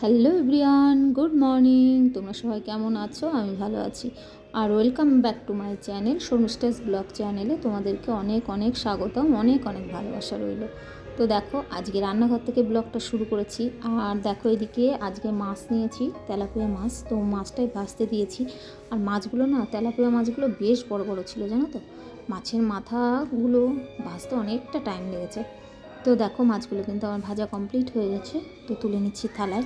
Hello everyone good morning. তোমরা সবাই কেমন আছো? আমি ভালো আছি। আর welcome back to my channel সোনুস্টাস blog চ্যানেলে তোমাদেরকে অনেক অনেক স্বাগতম, অনেক অনেক ভালোবাসা রইল। তো দেখো, আজকে রান্নাঘর থেকে ব্লগটা শুরু করেছি। আর দেখো এদিকে আজকে মাছ নিয়েছি, তেলাপিয়া মাছ। তো মাছটাই ভাজতে দিয়েছি। আর মাছগুলো না, তেলাপিয়া মাছগুলো বেশ বড় বড় ছিল, জানো তো? মাছের মাথাগুলো ভাজতে অনেকটা টাইম লেগেছে। তো দেখো মাছগুলো কিন্তু আমার ভাজা কমপ্লিট হয়ে গেছে। তো তুলে নিচ্ছি থালায়।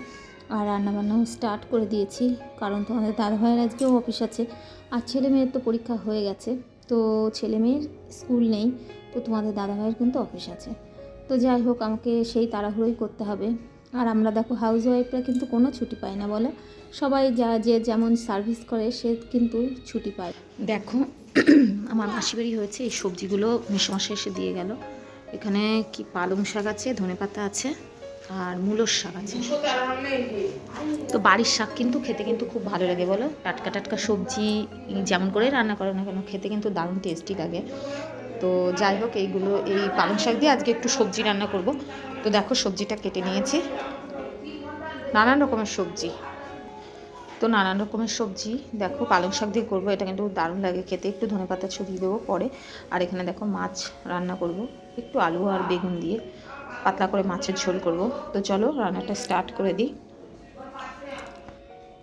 আর রান্নাবান্নাও স্টার্ট করে দিয়েছি, কারণ তোমাদের দাদা ভাইয়ের আজকেও অফিস আছে। আর ছেলে মেয়ের তো পরীক্ষা হয়ে গেছে, তো ছেলে মেয়ের স্কুল নেই, তো তোমাদের দাদা ভাইয়ের কিন্তু অফিস আছে। তো যাই হোক, আমাকে সেই তাড়াহুড়োই করতে হবে। আর আমরা দেখো হাউস ওয়াইফরা কিন্তু কোনো ছুটি পায় না, বলো? সবাই যা, যে যেমন সার্ভিস করে, সে কিন্তু ছুটি পায়। দেখো, আমার মাসি বাড়ি হয়েছে, এই সবজিগুলো মিশমাসে এসে দিয়ে গেল। এখানে কি পালং শাক আছে ধনেপাতা আছে, আর মূলোর শাক আছে। তো বাড়ির শাক কিন্তু খেতে কিন্তু খুব ভালো লাগে বলো। টাটকা টাটকা সবজি যেমন করে রান্না করো না কেন, খেতে কিন্তু দারুণ টেস্টি লাগে। তো যাই হোক, এইগুলো, এই পালং শাক দিয়ে আজকে একটু সবজি রান্না করব। তো দেখো সবজিটা কেটে নিয়েছি। নানান রকমের সবজি। তো নানান রকমের সবজি। দেখো পালং শাক দিয়ে করব, এটা কিন্তু দারুণ লাগে খেতে। একটু ধনেপাতা ছড়িয়ে দেবো পরে। আর এখানে দেখো মাছ রান্না করব। একটু আলু আর বেগুন দিয়ে পাতলা করে মাছের ঝোল করব। তো চলো রান্নাটা স্টার্ট করে দিই।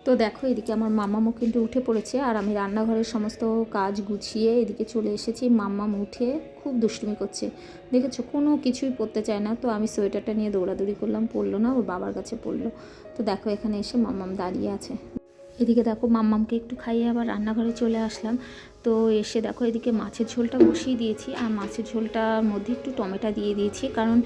তো দেখো এদিকে আমার মাম্মামও কিন্তু উঠে পড়েছে আর আমি রান্নাঘরের সমস্ত কাজ গুছিয়ে এদিকে চলে এসেছি। মাম্মাম উঠে খুব দুষ্টুমি করছে। দেখেছ কোনো কিছুই পরতে চায় না। তো আমি সোয়েটারটা নিয়ে দৌড়াদৌড়ি করলাম পড়ল না, ওর বাবার কাছে পড়ল তো দেখো এখানে এসে মাম্মাম দাঁড়িয়ে আছে। এদিকে দেখো মাম্মামকে একটু খাইয়ে আবার রান্নাঘরে চলে আসলাম। তো এসে দেখো এদিকে মাছের ঝোলটা বসিয়ে দিয়েছি, আর মাছের ঝোলটার মধ্যে একটু টমেটো দিয়ে দিয়েছি, কারণ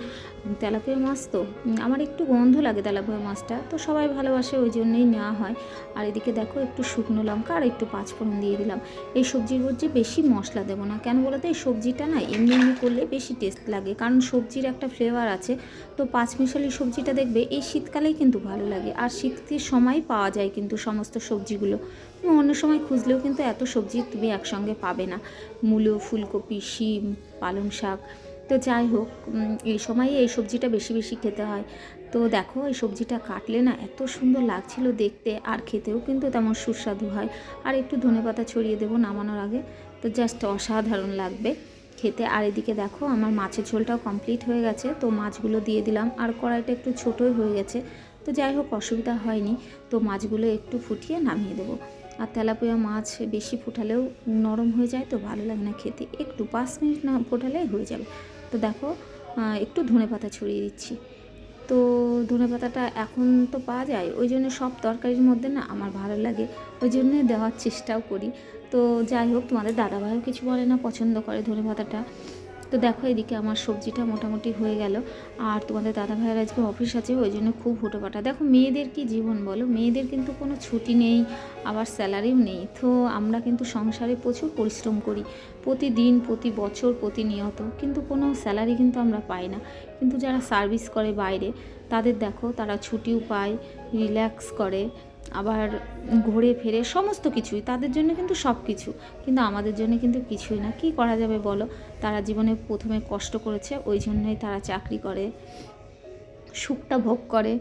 তেলাপিয়া মাছ তো আমার একটু গন্ধ লাগে তেলাপিয়া মাছটা, তো সবাই ভালোবাসে ওই জন্যই নেওয়া হয়। আর এদিকে দেখো একটু শুকনো লঙ্কা আর একটু পাঁচফোড়ন দিয়ে দিলাম। এই সবজির মধ্যে বেশি মশলা দেবো না, কেন বলতো এই সবজিটা না এমনি এমনি করলে বেশি টেস্ট লাগে, কারণ সবজির একটা ফ্লেভার আছে। তো পাঁচমিশালি সবজিটা দেখবে এই শীতকালেই কিন্তু ভালো লাগে, আর শীতের সময় পাওয়া যায় কিন্তু সমস্ত সবজিগুলো। অন্য সময় খুঁজলেও কিন্তু এত সবজি তুমি একসঙ্গে পাবে না। মূলো, ফুলকপি, শিম, পালং শাক। তো যাই হোক এই সময়ে এই সবজিটা বেশি বেশি খেতে হয়। তো দেখো, এই সবজিটা কাটলে না এত সুন্দর লাগছিল দেখতে, আর খেতেও কিন্তু তেমন সুস্বাদু হয়। আর একটু ধনেপাতা ছড়িয়ে দেবো নামানোর আগে। তো জাস্ট অসাধারণ লাগবে খেতে। আর এদিকে দেখো, আমার মাছের ঝোলটাও কমপ্লিট হয়ে গেছে। তো মাছগুলো দিয়ে দিলাম। আর কড়াইটা একটু ছোটোই হয়ে গেছে। তো যাই হোক, অসুবিধা হয়নি। তো মাছগুলো একটু ফুটিয়ে নামিয়ে দেবো। আর তেলাপিয়া মাছ বেশি ফুটালেও নরম হয়ে যায় তো ভালো লাগে না খেতে। একটু পাঁচ মিনিট না ফোটালেই হয়ে যাবে। তো দেখো একটু ধনে পাতা ছড়িয়ে দিচ্ছি। তো ধনে পাতাটা এখন তো পাওয়া যায়, ওই জন্য সব তরকারির মধ্যে না আমার ভালো লাগে, ওই জন্য দেওয়ার চেষ্টাও করি। তো যাই হোক, তোমাদের দাদাভাইও কিছু বলে না, পছন্দ করে ধনে পাতাটা। তো দেখো এদিকে আমার সবজিটা মোটামুটি হয়ে গেল। আর তোমাদের দাদা ভাইয়ের আজকে অফিস আছে, ওই জন্য খুব হুটোপাটা। দেখো মেয়েদের কি জীবন বলো? মেয়েদের কিন্তু কোনো ছুটি নেই, আবার স্যালারিও নেই। তো আমরা কিন্তু সংসারে প্রচুর পরিশ্রম করি, প্রতিদিন, প্রতি বছর, প্রতিনিয়ত। কিন্তু কোনো স্যালারি কিন্তু আমরা পাই না। কিন্তু যারা সার্ভিস করে বাইরে, তাদের দেখো তারা ছুটিও পায়, রিল্যাক্স করে। আবার ঘুরে ফিরে সমস্ত কিছুই, তাদের জন্য কিন্তু সব কিছু। কিন্তু আমাদের জন্য কিন্তু কিছুই না। কি করা যাবে বলো? তারা জীবনে প্রথমে কষ্ট করেছে, ওই জন্যই তারা চাকরি করে, সুখটা ভোগ করে।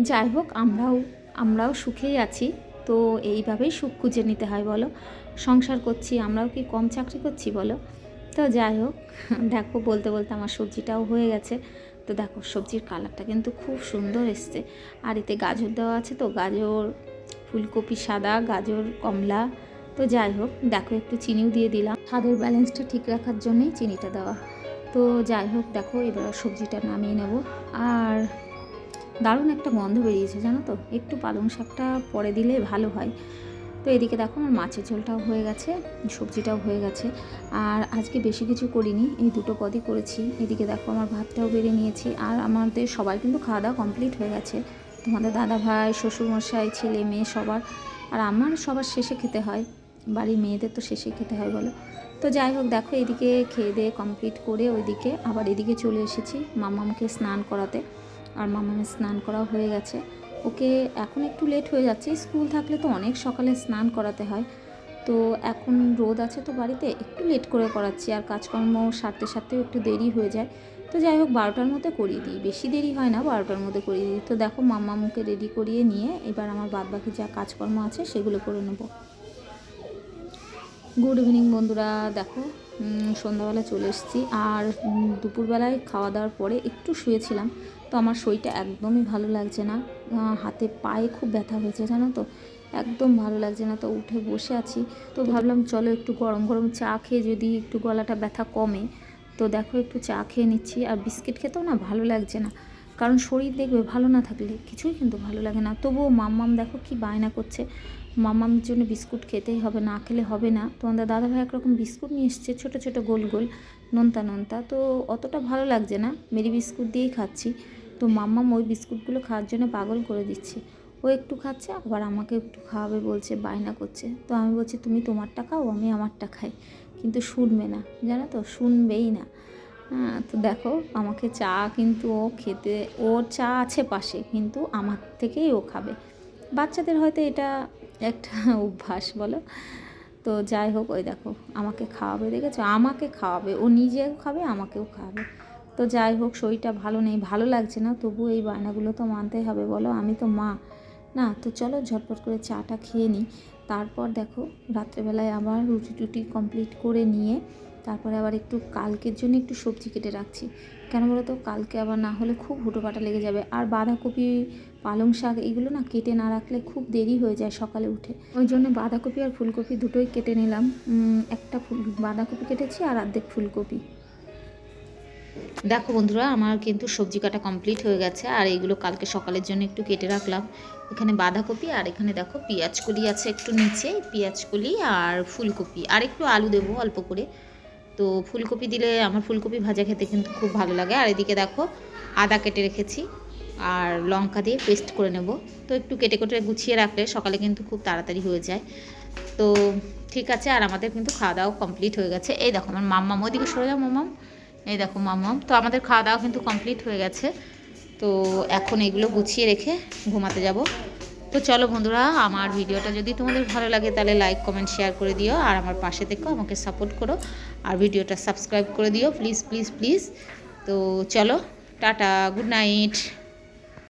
যাই হোক, আমরাও আমরাও সুখেই আছি। তো এইভাবেই সুখ খুঁজে নিতে হয় বলো। সংসার করছি, আমরাও কি কম চাকরি করছি বলো? তো যাই হোক, দেখো বলতে বলতে আমার সবজিটাও হয়ে গেছে। তো দেখো সবজির কালারটা কিন্তু খুব সুন্দর এসছে। আর এতে গাজর দেওয়া আছে তো, গাজর ফুলকপি সাদা, গাজর, কমলা। তো যাই হোক, দেখো একটু চিনিও দিয়ে দিলাম। স্বাদের ব্যালেন্সটা ঠিক রাখার জন্যই চিনিটা দেওয়া। তো যাই হোক, দেখো এবার সবজিটা নামিয়ে নেব। আর দারুণ একটা গন্ধ বেরিয়েছে, জানো তো? একটু পালং শাকটা পরে দিলে ভালো হয়। তো এদিকে দেখো আমার মাছের ঝোলটাও হয়ে গেছে, সবজিটাও হয়ে গেছে। আর আজকে বেশি কিছু করিনি, এই দুটো পদই করেছি। এদিকে দেখো আমার ভাতটাও বেড়ে নিয়েছি, আর আমাদের সবাই কিন্তু খাওয়া দাওয়া কমপ্লিট হয়ে গেছে। তোমাদের দাদা ভাই শ্বশুরমশাই, ছেলে মেয়ে সবার। আর আমার সবার শেষে খেতে হয়। বাড়ির মেয়েদের তো শেষে খেতে হয় বলো। তো যাই হোক, দেখো এদিকে খেয়ে দিয়ে কমপ্লিট করে ওইদিকে আবার এদিকে চলে এসেছি মামামকে স্নান করাতে। আর মামামের স্নান করাও হয়ে গেছে। ওকে এখন একটু লেট হয়ে যাচ্ছে। স্কুল থাকলে তো অনেক সকালে স্নান করাতে হয়। তো এখন রোদ আছে তো বাড়িতে, একটু লেট করে করাচ্ছি আর কাজকর্ম সারতে সারতেও একটু দেরি হয়ে যায়। তো যাই হোক, বারোটার মধ্যে করিয়ে দিই। বেশি দেরি হয় না, বারোটার মধ্যে করিয়ে দিই। তো দেখো, মাম্মা মুখে রেডি করিয়ে নিয়ে এবার আমার বাদবাকি যা কাজকর্ম আছে সেগুলো করে নেব। গুড ইভিনিং বন্ধুরা, দেখো সন্ধ্যাবেলা চলে এসেছি। আর দুপুরবেলায় খাওয়া দাওয়ার পরে একটু শুয়েছিলাম। তো আমার শরীরটা একদমই ভালো লাগছে না। হাতে পায়ে খুব ব্যথা হয়েছে, জানো তো? একদম ভালো লাগছে না। তো উঠে বসে আছি। তো ভাবলাম চলো একটু গরম গরম চা খেয়ে যদি একটু গলাটা ব্যথা কমে, তো দেখো একটু চা খেয়ে নিচ্ছি। আর বিস্কিট খেতেও না ভালো লাগছে না। কারণ শরীর দেখবে ভালো না থাকলে কিছুই কিন্তু ভালো লাগে না। তবুও মাম্মাম দেখো কি বায়না করছে। মামামের জন্য বিস্কুট খেতেই হবে, না খেলে হবে না। তোমাদের দাদাভাই একরকম বিস্কুট নিয়ে এসছে, ছোটো ছোটো গোল গোল, নোনতা নোনতা। তো অতটা ভালো লাগছে না। মেরি বিস্কুট দিয়েই খাচ্ছি। তো মাম্মাম ওই বিস্কুটগুলো খাওয়ার জন্য পাগল করে দিচ্ছে। ও একটু খাচ্ছে, আবার আমাকে একটু খাওয়াবে বলছে, বায়না করছে। তো আমি বলছি, তুমি তোমারটা খাও, আমি আমারটা খাই। কিন্তু শুনবে না, জানো তো, শুনবেই না। হ্যাঁ তো দেখো, আমাকে চা কিন্তু ও খেতে, ওর চা আছে পাশে, কিন্তু আমার থেকেই ও খাবে। বাচ্চাদের হয়তো এটা একটা অভ্যাস, বলো? তো যাই হোক, ওই দেখো, আমাকে খাওয়াবে দেখেছ? আমাকে খাওয়াবে, ও নিজেও খাবে, আমাকেও খাওয়াবে তো যাই হোক, শরীরটা ভালো নেই, ভালো লাগছে না তবু এই বায়নাগুলো তো মানতেই হবে, বলো? আমি তো মা না, তো চলো ঝটপট করে চাটা খেয়ে নিই। তারপর দেখো, রাত্রেবেলায় আবার রুটি টুটি কমপ্লিট করে নিয়ে তারপরে আবার একটু কালকের জন্য একটু সবজি কেটে রাখছি। কেন বলো তো? কালকে আবার না হলে খুব হুটোপাটা লেগে যাবে। আর বাঁধাকপি, পালং শাক এগুলো না কেটে না রাখলে খুব দেরি হয়ে যায় সকালে উঠে। ওই জন্য বাঁধাকপি আর ফুলকপি দুটোই কেটে নিলাম। একটা ফুল, বাঁধাকপি কেটেছি আর অর্ধেক ফুলকপি। দেখো বন্ধুরা, আমার কিন্তু সবজি কাটা কমপ্লিট হয়ে গেছে, আর এইগুলো কালকে সকালের জন্য একটু কেটে রাখলাম। এখানে বাঁধাকপি আর এখানে দেখো পেঁয়াজ কলি আছে একটু নিচে পেঁয়াজ কলি আর ফুলকপি। আর একটু আলু দেবো অল্প করে। তো ফুলকপি দিলে আমার ফুলকপি ভাজা খেতে কিন্তু খুব ভালো লাগে। আর এদিকে দেখো আদা কেটে রেখেছি, আর লঙ্কা দিয়ে পেস্ট করে নেব। তো একটু কেটে কেটে গুছিয়ে রাখলে সকালে কিন্তু খুব তাড়াতাড়ি হয়ে যায়। তো ঠিক আছে, আর আমাদের কিন্তু খাওয়া দাওয়া কমপ্লিট হয়ে গেছে। এই দেখো আমার মাম্মাম ওইদিকে সরে যাও মাম্মাম। এই দেখো মামা। তো আমাদের খাওয়া দাওয়া কিন্তু কমপ্লিট হয়ে গেছে। তো এখন এগুলো গুছিয়ে রেখে ঘুমাতে যাব। তো চলো বন্ধুরা, আমার ভিডিওটা যদি তোমাদের ভালো লাগে তাহলে লাইক কমেন্ট শেয়ার করে দিও। আর আমার পাশে থেকো আমাকে সাপোর্ট করো। আর ভিডিওটা সাবস্ক্রাইব করে দিও প্লিজ প্লিজ প্লিজ তো চলো, টাটা গুড নাইট